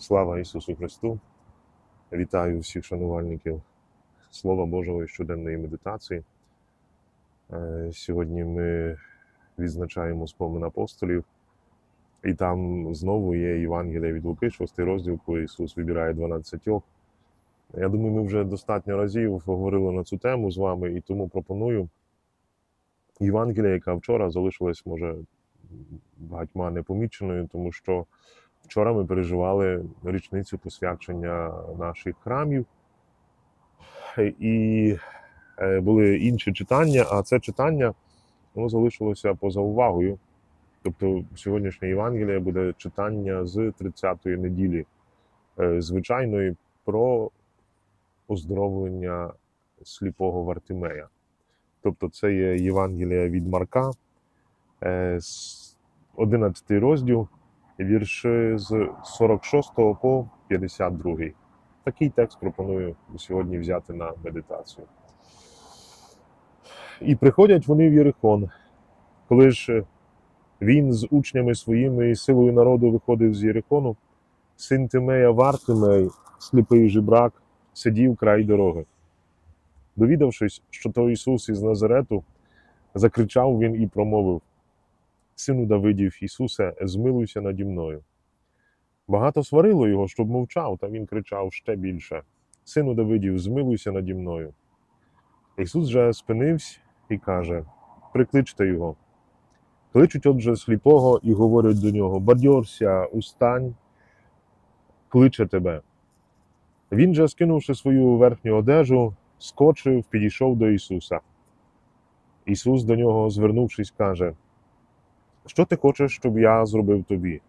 Слава Ісусу Христу! Вітаю всіх шанувальників Слова Божого і щоденної медитації. Е, Сьогодні ми відзначаємо спомин апостолів, і там знову є Євангелія від Луки, 6 розділ, коли Ісус вибирає 12. Я думаю, ми вже достатньо разів говорили на цю тему з вами, і тому пропоную Євангелія, яка вчора залишилась, може, багатьма непоміченою, тому що Вчора ми переживали річницю посвячення наших храмів, і е, були інші читання, а це читання воно залишилося поза увагою. Тобто сьогоднішнє Євангеліє буде читання з 30-ї неділі е, звичайної про оздоровлення сліпого Вартимея. Тобто, це є Євангелія від Марка, е, з 11 розділ вірші з 46 по 52. Такий текст пропоную сьогодні взяти на медитацію. І приходять вони в Єрихон. Коли ж він з учнями своїми і силою народу виходив з Єрихону, син Тимея Вартимей, сліпий жебрак, сидів край дороги. Довідавшись, що то Ісус із Назарету, закричав він і промовив: Сину Давидів, Ісусе, змилуйся наді мною. Багато сварило його, щоб мовчав, та він кричав ще більше: Сину Давидів, змилуйся наді мною. Ісус же спинився і каже: Прикличте його. Кличуть отже сліпого і говорять до нього: Бадьорся, устань, кличе тебе. Він же, скинувши свою верхню одежу, скочив, підійшов до Ісуса. Ісус до нього, звернувшись, каже: що ти хочеш, щоб я зробив тобі?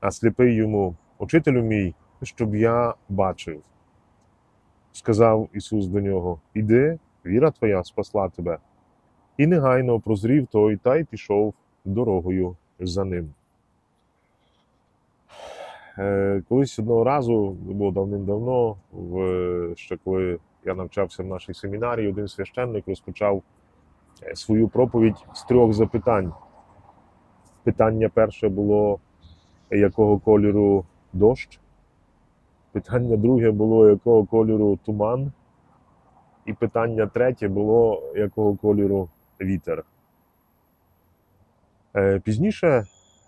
А сліпий йому, Учителю мій, щоб я бачив. Сказав Ісус до нього: Іди, віра твоя спасла тебе. І негайно прозрів той та й пішов дорогою за ним. Е, Колись одного разу, було давним-давно, ще коли я навчався в нашій семінарії, один священник розпочав е, свою проповідь з трьох запитань. Питання перше було, якого кольору дощ. Питання друге було, якого кольору туман. І питання третє було, якого кольору вітер. Е, Пізніше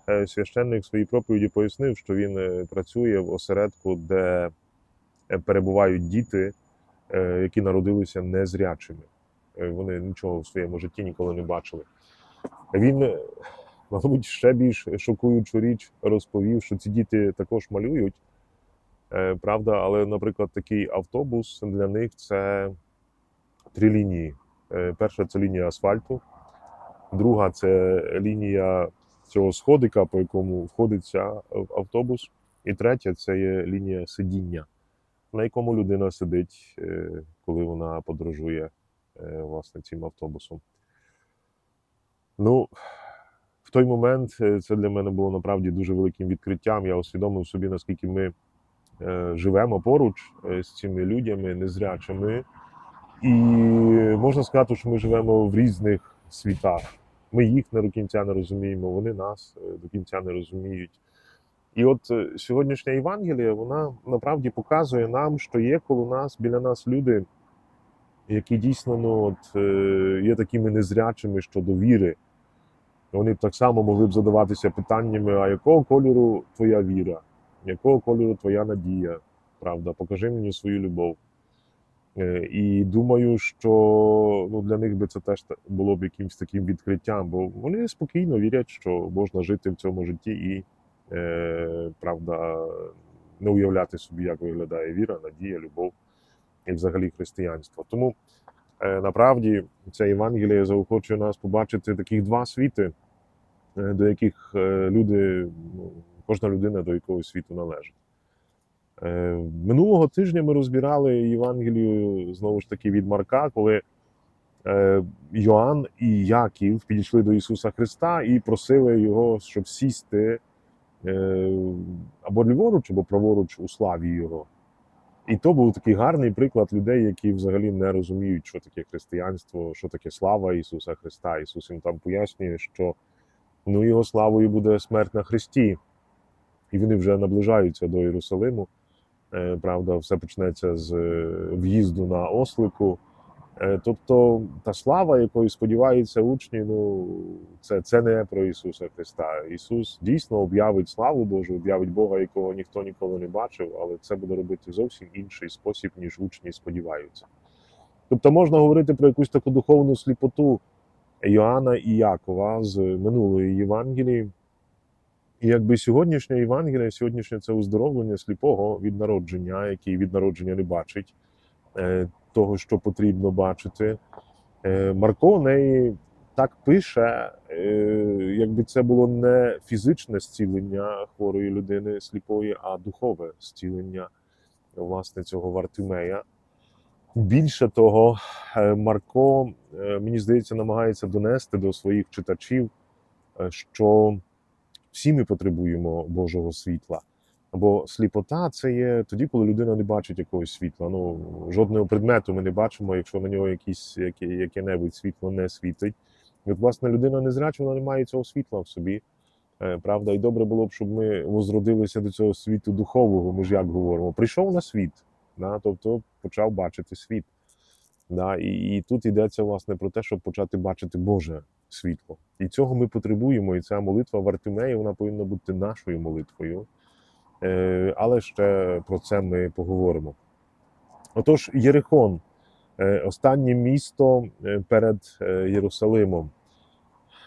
е, священник в своїй проповіді пояснив, що він е, працює в осередку, де перебувають діти, які народилися незрячими. Вони нічого в своєму житті ніколи не бачили. Він мабуть, ще більш шокуючу річ розповів, що ці діти також малюють. Е, Правда, але, наприклад, такий автобус для них це три лінії. Е, Перша це лінія асфальту, друга це лінія цього сходика, по якому входиться автобус. І третя це є лінія сидіння, на якому людина сидить, е, коли вона подорожує власне цим автобусом. Ну, в той момент е, це для мене було насправді дуже великим відкриттям. Я усвідомив собі, наскільки ми е, живемо поруч е, з цими людьми незрячими, і можна сказати, що ми живемо в різних світах. Ми їх не до кінця не розуміємо, вони нас до кінця не розуміють. І от сьогоднішня Євангелія, вона насправді показує нам, що є коло нас біля нас люди, які дійсно ну, от, є такими незрячими щодо віри. Вони б так само могли б задаватися питаннями: а якого кольору твоя віра, якого кольору твоя надія? Правда, покажи мені свою любов. Е, І думаю, що ну, для них би це теж було б якимось таким відкриттям, бо вони спокійно вірять, що можна жити в цьому житті і, е, правда, не уявляти собі, як виглядає віра, надія, любов і взагалі християнство. Тому е, направді ця Євангелія заохочує нас побачити таких два світи, до яких е, люди, ну, кожна людина до якогось світу належить. Е, Минулого тижня ми розбирали Євангелію знову ж таки від Марка, коли е, Йоанн і Яків підійшли до Ісуса Христа і просили його, щоб сісти е, або ліворуч, або праворуч у славі Його. І то був такий гарний приклад людей, які взагалі не розуміють, що таке християнство, що таке слава Ісуса Христа. Ісус їм там пояснює, що ну, його славою буде смерть на Христі. і вони вже наближаються до Єрусалиму. Е, Правда, все почнеться з е, в'їзду на ослику. Е, Тобто та слава, якою сподіваються учні, ну це, це не про Ісуса Христа. Ісус дійсно об'явить славу Божу, об'явить Бога, якого ніхто ніколи не бачив, але це буде робити зовсім інший спосіб, ніж учні сподіваються. Тобто можна говорити про якусь таку духовну сліпоту Йоанна і Якова з минулої Євангелії. І якби сьогоднішнє Євангеліє, сьогоднішнє це оздоровлення сліпого від народження, який від народження не бачить е, того, що потрібно бачити. Е, Марко в неї так пише, е, якби це було не фізичне зцілення хворої людини сліпої, а духове зцілення власне цього Вартимея. Більше того, е, Марко, е, мені здається, намагається донести до своїх читачів, е, що всі ми потребуємо Божого світла. Бо сліпота це є тоді, коли людина не бачить якогось світла. Ну, жодного предмету ми не бачимо, якщо на нього якісь, яке, яке-небудь світло не світить. І от, власне, людина незряча, вона не має цього світла в собі. Правда, і добре було б, щоб ми возродилися до цього світу духового. Ми ж як говоримо, прийшов на світ, да, тобто почав бачити світ. Да, і, і тут йдеться власне про те, щоб почати бачити Боже світло. І цього ми потребуємо. І ця молитва Вартимея вона повинна бути нашою молитвою. Е, але ще про це ми поговоримо. Отож, Єрихон, е, останнє місто е, перед е, Єрусалимом.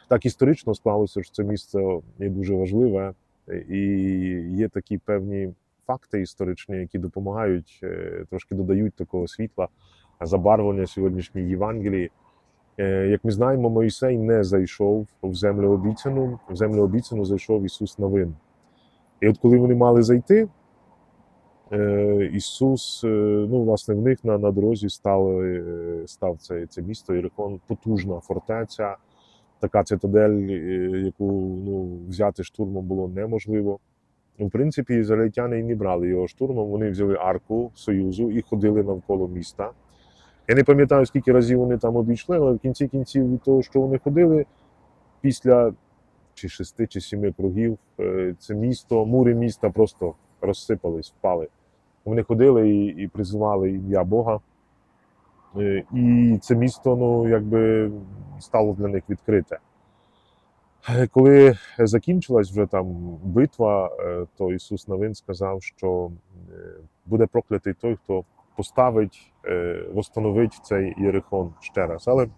Так історично склалося, що це місце є дуже важливе, і є такі певні факти історичні, які допомагають, е, трошки додають такого світла, забарвлення сьогоднішньої Євангелії. Е, Як ми знаємо, Моїсей не зайшов в землю обіцяну, в землю обіцяну зайшов Ісус Новин. І от коли вони мали зайти, е, Ісус, ну, власне, в них на, на дорозі став, став це, це місто Єрихон, потужна фортеця, така цитадель, яку ну, взяти штурмом було неможливо. В принципі, ізраїльтяни і не брали його штурмом, вони взяли арку Союзу і ходили навколо міста. Я не пам'ятаю, скільки разів вони там обійшли, але в кінці кінців від того, що вони ходили, після чи шести, чи сіми кругів, е, це місто, мури міста просто розсипались, впали. Вони ходили і, і призивали ім'я Бога. Е, І це місто, ну, якби стало для них відкрите. Е, Коли закінчилась вже там битва, е, то Ісус Новин сказав, що е, буде проклятий той, хто поставить, восстановить цей Єрихон ще раз. Але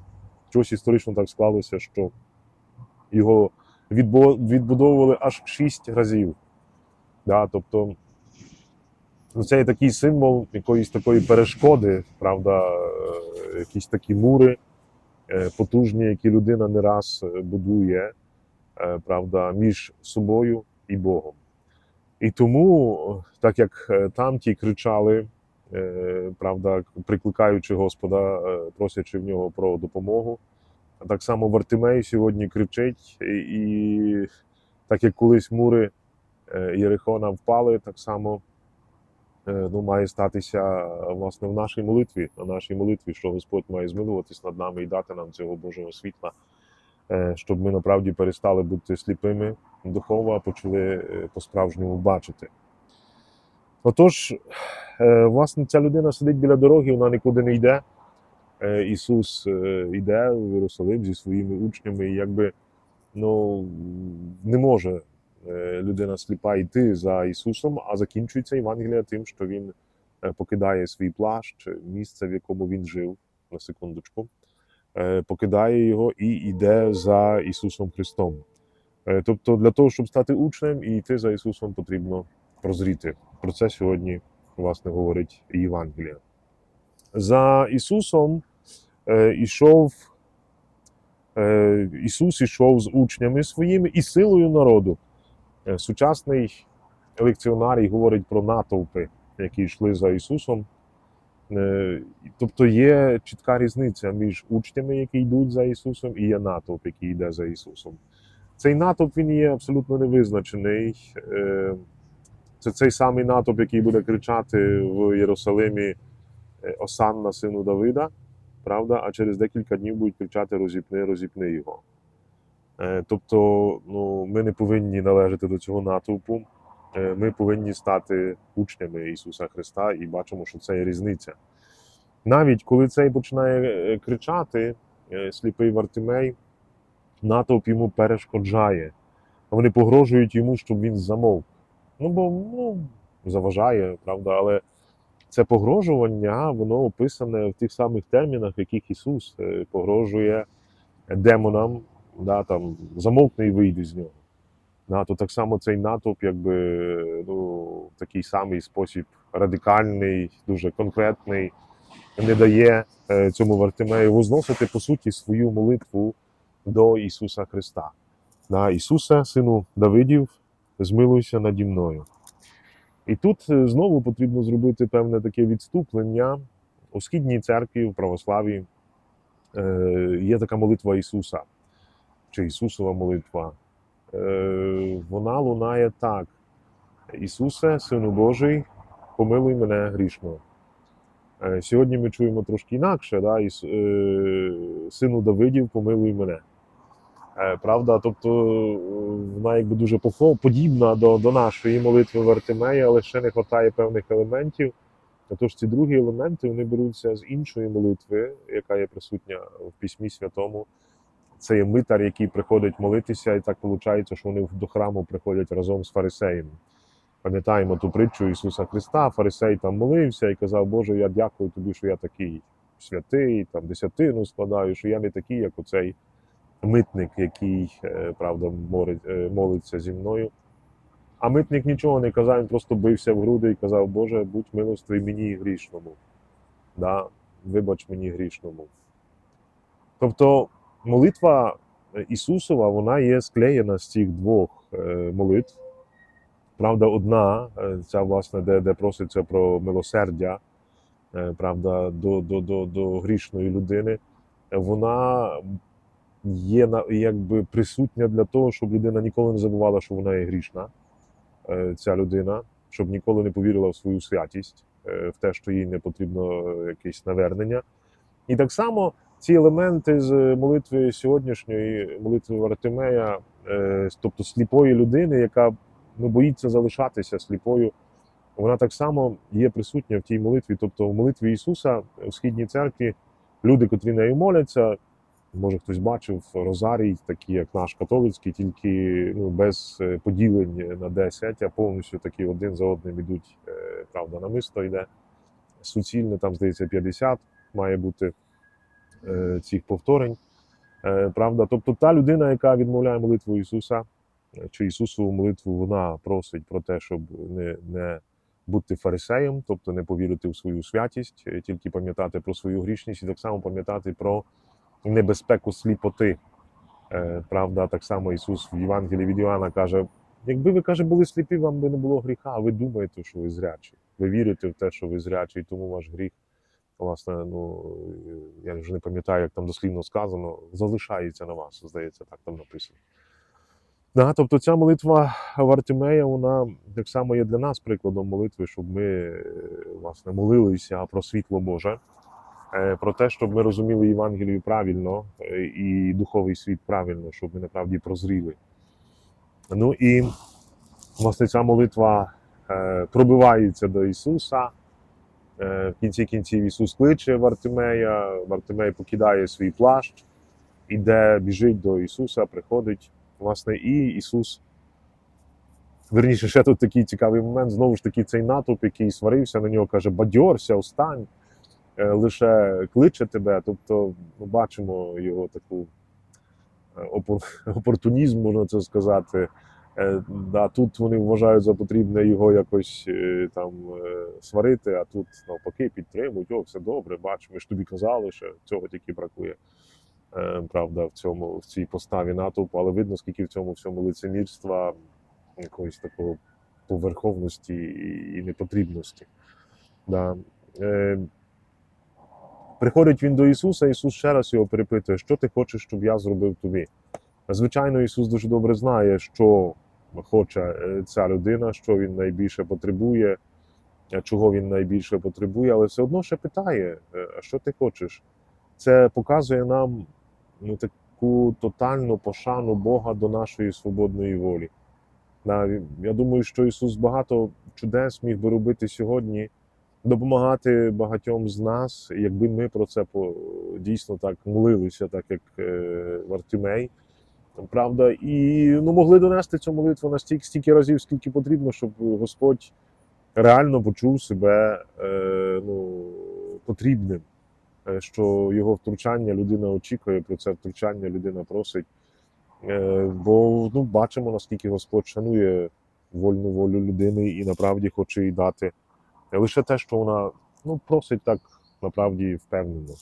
чогось історично так склалося, що його відбудовували аж шість разів. Да, тобто ну, це є такий символ якоїсь такої перешкоди, правда, якісь такі мури потужні, які людина не раз будує, правда, між собою і Богом. І тому, так як е, там кричали, е, правда, прикликаючи Господа, е, просячи в нього про допомогу, так само Вартимей сьогодні кричить, і, так як колись мури е, Єрихона впали, так само е, ну, має статися е, власне в нашій молитві, на нашій молитві, що Господь має змилуватись над нами і дати нам цього Божого світла, е, щоб ми направді перестали бути сліпими духово, а почали е, по-справжньому бачити. Отож, е, власне, ця людина сидить біля дороги, вона нікуди не йде. Е, Ісус е, йде в Єрусалим зі своїми учнями, і якби ну, не може е, людина сліпа йти за Ісусом, а закінчується Євангелія тим, що він е, покидає свій плащ, місце, в якому він жив, на секундочку, е, покидає його і йде за Ісусом Христом. Е, Тобто, для того, щоб стати учнем і йти за Ісусом, потрібно прозріти. Про це сьогодні, власне, говорить Євангелія. За Ісусом е, ішов е, Ісус ішов з учнями своїми і силою народу. Е, Сучасний лекціонарій говорить про натовпи, які йшли за Ісусом. Е, Тобто є чітка різниця між учнями, які йдуть за Ісусом, і є натовп, який йде за Ісусом. Цей натовп він є абсолютно невизначений. Е, Це цей самий натовп, який буде кричати в Єрусалимі е, Осанна, сину Давида, правда? А через декілька днів будуть кричати розіпни, розіпни його. Тобто, ну, ми не повинні належати до цього натовпу. Е, ми повинні стати учнями Ісуса Христа і бачимо, що це є різниця. Навіть коли цей починає е, кричати, е, сліпий Вартимей, натовп йому перешкоджає. Вони погрожують йому, щоб він замовк. Ну, бо ну, заважає, правда, але це погрожування, воно описане в тих самих термінах, яких Ісус погрожує демонам, да, там, замовкни і вийди з нього. Да, то так само цей натовп, якби ну, в такий самий спосіб радикальний, дуже конкретний, не дає е, цьому Вартимею возносити по суті свою молитву до Ісуса Христа. Да, Ісусе, сину Давидів, змилуйся наді мною. І тут е, знову потрібно зробити певне таке відступлення. У східній церкві, в православі, е, є така молитва Ісуса, чи Ісусова молитва. Е, Вона лунає так: Ісусе, Сину Божий, помилуй мене грішного. Е, Сьогодні ми чуємо трошки інакше, да? Іс- е, Сину Давидів, помилуй мене. Правда, тобто вона якби дуже подібна до, до нашої молитви Вартимея, але ще не вистачає певних елементів. Тож ці другі елементи вони беруться з іншої молитви, яка є присутня в Письмі Святому. Це є митар, який приходить молитися, і так виходить, що вони до храму приходять разом з фарисеєм. Пам'ятаємо ту притчу Ісуса Христа, фарисей там молився і казав, Боже, я дякую тобі, що я такий святий, там десятину складаю, що я не такий, як оцей митник, який е, правда е, молиться зі мною. А митник нічого не казав, він просто бився в груди і казав, Боже, будь милостивий мені грішному. Да? Вибач мені грішному. Тобто молитва Ісусова вона є склеєна з цих двох е, молитв. Правда, одна, е, ця, власне, де, де проситься про милосердя, е, правда, до, до, до, до грішної людини, вона є якби присутня для того, щоб людина ніколи не забувала, що вона є грішна, ця людина, щоб ніколи не повірила в свою святість, в те, що їй не потрібно якесь навернення. І так само ці елементи з молитви сьогоднішньої, молитви Вартимея, е, тобто сліпої людини, яка ну, боїться залишатися сліпою, вона так само є присутня в тій молитві. Тобто в молитві Ісуса у східній церкві люди, котрі нею моляться, може хтось бачив Розарій, такий як наш католицький, тільки ну, без е, поділень на 10, а повністю такі один за одним ідуть, е, правда, намисто йде. Суцільне, там, здається, 50 має бути цих повторень. Е, правда, тобто та людина, яка відмовляє молитву Ісуса, е, чи Ісусову молитву, вона просить про те, щоб не, не бути фарисеєм, тобто не повірити в свою святість, е, тільки пам'ятати про свою грішність і так само пам'ятати про небезпеку сліпоти. Е, Правда, так само Ісус в Євангелії від Іоанна каже: якби ви каже, були сліпі, вам би не було гріха, а ви думаєте, що ви зрячі. Ви вірите в те, що ви зрячі, і тому ваш гріх, власне, ну я вже не пам'ятаю, як там дослівно сказано, залишається на вас, здається, так там написано. Да, тобто ця молитва Вартимея, вона так само є для нас прикладом молитви, щоб ми е, власне молилися про світло Боже, е, про те, щоб ми розуміли Євангелію правильно е, і духовий світ правильно, щоб ми направді прозріли. Ну і власне ця молитва е, пробивається до Ісуса. Е, В кінці кінців Ісус кличе Вартимея, Вартимей покидає свій плащ, іде, біжить до Ісуса, приходить. Власне, і Ісус. Верніше, ще тут такий цікавий момент. Знову ж таки, цей натовп, який сварився на нього, каже: бадьорся, встань, е, лише кличе тебе. Тобто, ми бачимо його таку е, опор- опортунізм, можна це сказати. Е, Да, тут вони вважають за потрібне його якось е, там е, сварити, а тут навпаки підтримують. О, все добре, бач, ми ж тобі казали, що цього тільки бракує. Правда, в цьому в цій поставі натовпу, але видно, скільки в цьому всьому лицемірства, якоїсь такого поверховності і, непотрібності. Да. Приходить він до Ісуса, Ісус ще раз його перепитує, що ти хочеш, щоб я зробив тобі. Звичайно, Ісус дуже добре знає, що хоче е, ця людина, що він найбільше потребує, е, чого він найбільше потребує, але все одно ще питає, е, а що ти хочеш? Це показує нам ну, таку тотальну пошану Бога до нашої свободної волі. Я думаю, що Ісус багато чудес міг би робити сьогодні, допомагати багатьом з нас, якби ми про це дійсно так молилися, так як Вартимей. Правда, і ну, могли донести цю молитву настільки стільки разів, скільки потрібно, щоб Господь реально почув себе е, ну, потрібним, Е, що його втручання людина очікує, про це втручання людина просить. Е, бо ну, бачимо, наскільки Господь шанує вольну волю людини і направді хоче їй дати лише те, що вона ну, просить так направді впевнено.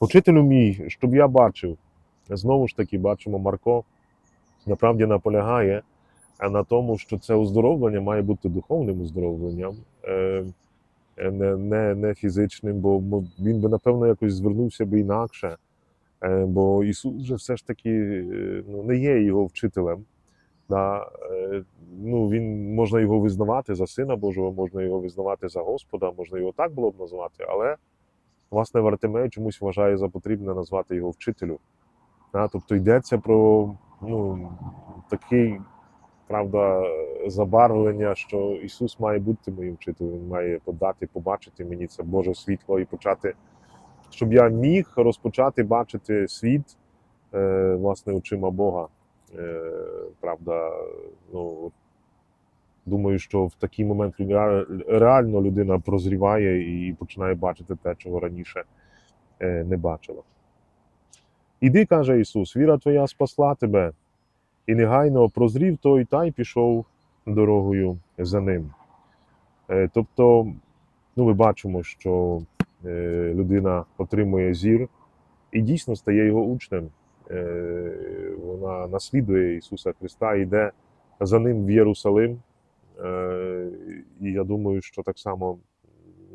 Учителю мій, щоб я бачив, знову ж таки бачимо, Марко направді наполягає на тому, що це оздоровлення має бути духовним оздоровленням, е, е, не, не, не фізичним, бо він би, напевно, якось звернувся би інакше. Е, Бо Ісус же все ж таки ну, не є його вчителем. Да? Ну, він, можна його визнавати за Сина Божого, можна його визнавати за Господа, можна його так було б назвати, але власне Вартимей чомусь вважає за потрібне назвати його вчителю. Да? Тобто йдеться про ну, такий, правда, забарвлення, що Ісус має бути моїм вчителем, Він має подати, побачити мені це Боже світло і почати, щоб я міг розпочати бачити світ е, власне очима Бога. Е, правда, ну, думаю, що в такий момент реально людина прозріває і починає бачити те, чого раніше е, не бачила. Іди, каже Ісус, віра твоя спасла тебе, і негайно прозрів той та й пішов дорогою за ним. Е, Тобто, ну, ми бачимо, що е, людина отримує зір і дійсно стає його учнем. Е, Вона наслідує Ісуса Христа, йде за ним в Єрусалим. І я думаю, що так само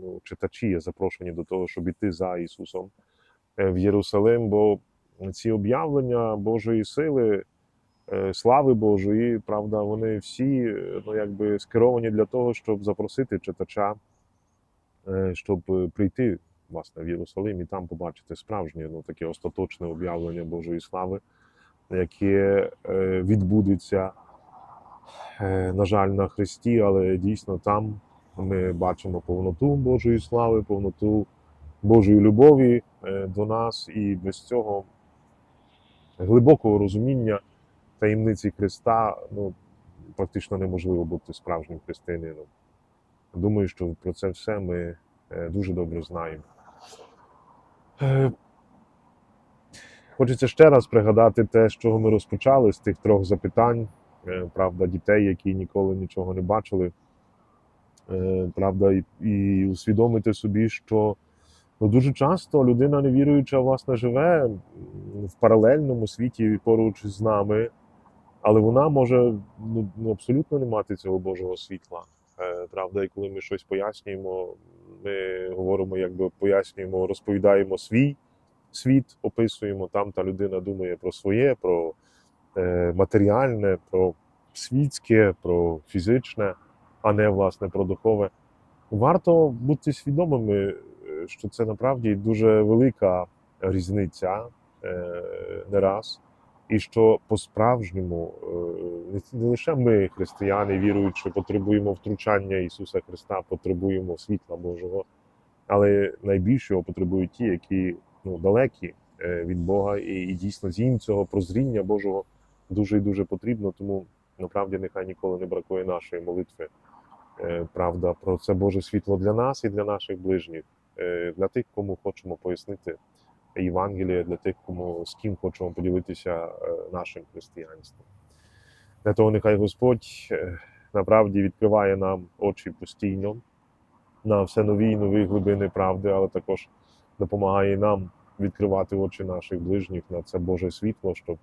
ну, читачі є запрошені до того, щоб іти за Ісусом в Єрусалим, бо ці об'явлення Божої сили, е, слави Божої, правда, вони всі ну, якби скеровані для того, щоб запросити читача, е, щоб е, прийти власне в Єрусалим і там побачити справжнє ну, таке остаточне об'явлення Божої слави, яке відбудеться, на жаль, на Христі, але дійсно там ми бачимо повноту Божої слави, повноту Божої любові до нас, і без цього глибокого розуміння таємниці Христа ну, практично неможливо бути справжнім християнином. Думаю, що про це все ми е, дуже добре знаємо. Е, Хочеться ще раз пригадати те, з чого ми розпочали, з тих трьох запитань, е, правда, дітей, які ніколи нічого не бачили. Правда, і усвідомити собі, що ну, дуже часто людина невіруюча, власне, живе в паралельному світі поруч з нами, але вона може ну, ну, абсолютно не мати цього Божого світла. Е, Правда, і коли ми щось пояснюємо, ми говоримо, якби пояснюємо, розповідаємо свій світ, описуємо. Там та людина думає про своє, про е, матеріальне, про світське, про фізичне, а не власне про духове. Варто бути свідомими, що це насправді дуже велика різниця е, не раз. І що по-справжньому е, не- лише ми, християни, віруючи, потребуємо втручання Ісуса Христа, потребуємо світла Божого, але найбільшого потребують ті, які ну, далекі е, від Бога, і, і дійсно їм цього прозріння Божого дуже і дуже потрібно. Тому насправді нехай ніколи не бракує нашої молитви. Правда, про це Боже світло для нас і для наших ближніх, для тих, кому хочемо пояснити Євангеліє, для тих, кому з ким хочемо поділитися е, нашим християнством. Для того нехай Господь е, направді відкриває нам очі постійно на все нові і нові глибини правди, але також допомагає нам відкривати очі наших ближніх на це Боже світло, щоб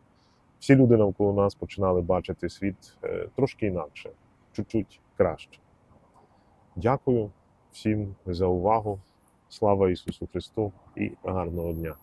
всі люди навколо нас починали бачити світ е, трошки інакше, чуть-чуть краще. Дякую всім за увагу. Слава Ісусу Христу і гарного дня!